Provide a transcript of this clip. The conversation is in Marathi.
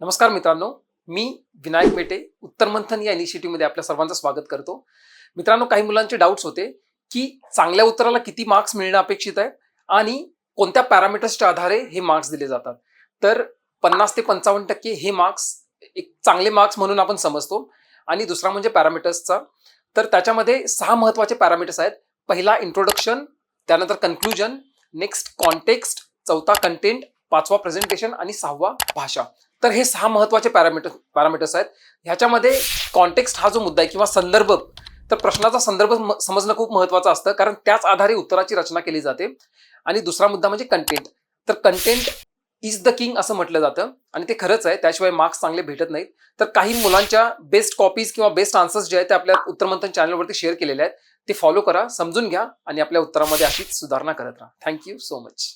नमस्कार मित्रांनो मी विनायक मेटे उत्तर मंथन या इनिशिएटिव्हमध्ये आपल्या सर्वांचं स्वागत करतो. मित्रांनो काही मुलांचे डाऊट्स होते की चांगल्या उत्तराला किती मार्क्स मिळणं अपेक्षित आहे आणि कोणत्या पॅरामीटर्सच्या आधारे हे मार्क्स दिले जातात. तर पन्नास ते पंचावन्न टक्के हे मार्क्स एक चांगले मार्क्स म्हणून आपण समजतो. आणि दुसरा म्हणजे पॅरामीटर्सचा तर त्याच्यामध्ये सहा महत्त्वाचे पॅरामीटर्स आहेत. पहिला इंट्रोडक्शन त्यानंतर कन्क्लुजन नेक्स्ट कॉन्टेक्स्ट चौथा कंटेंट पाचवा प्रेझेंटेशन आणि सहावा भाषा. तर हे सहा महत्त्वाचे पॅरामीटर पॅरामीटर्स आहेत. ह्याच्यामध्ये कॉन्टेक्स्ट हा जो मुद्दा आहे किंवा संदर्भ तर प्रश्नाचा संदर्भ समजणं खूप महत्वाचं असतं. कारण त्याच आधारे उत्तराची रचना केली जाते. आणि दुसरा मुद्दा म्हणजे कंटेंट तर कंटेंट इज द किंग असं म्हटलं जातं. आणि ते खरंच आहे. त्याशिवाय मार्क्स चांगले भेटत नाहीत. तर काही मुलांच्या बेस्ट कॉपीज किंवा बेस्ट आन्सर्स जे आहेत ते आपल्या उत्तरमंथन चॅनलवरती शेअर केलेले आहेत. ते फॉलो करा समजून घ्या आणि आपल्या उत्तरामध्ये अशीच सुधारणा करत राहा. Thank you so much